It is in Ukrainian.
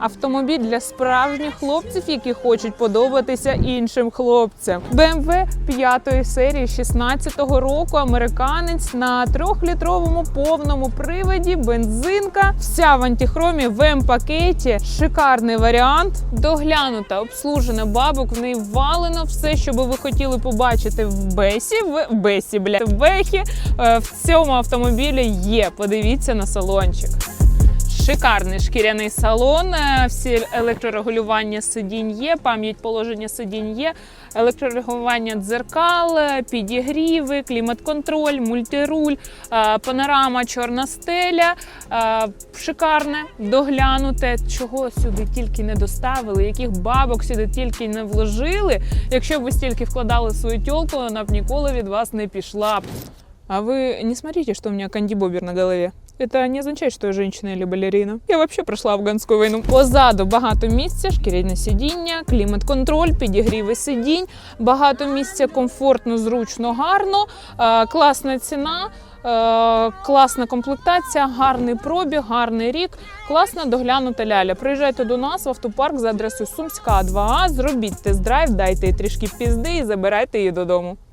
Автомобіль для справжніх хлопців, які хочуть подобатися іншим хлопцям. BMW 5 серії 16-го року. Американець на трьохлітровому повному приводі, бензинка, вся в антихромі в М-пакеті. Шикарний варіант. Доглянута, обслужена бабок. В неї валено все, що би ви хотіли побачити в Бесі. В Бесі, бля, в Бехі. Е, В цьому автомобілі є. Подивіться на салончик. Шикарний шкіряний салон, е, всі електрорегулювання сидінь є, пам'ять положення сидінь є, електрорегулювання дзеркал, е, підігріви, клімат-контроль, мультируль, е, панорама, чорна стеля. Шикарне, доглянуте, чого сюди тільки не доставили, яких бабок сюди тільки не вложили. Якщо б ви стільки вкладали свою тьолку, вона б ніколи від вас не пішла. А вы не смотрите, что у меня кандибобер на голове. Это не означает, что я женщина или балерина. Я вообще пройшла афганську війну. Позаду багато місця, шкіряне сидіння, клімат-контроль, підігріви сидінь, багато місця, комфортно, зручно, гарно, е, класна ціна. е, Класна комплектація, гарний пробіг, гарний рік, класна доглянута ляля. Приїжджайте до нас в автопарк за адресою Сумська 2А, зробіть тест-драйв, дайте їй трішки пізди і забирайте її додому.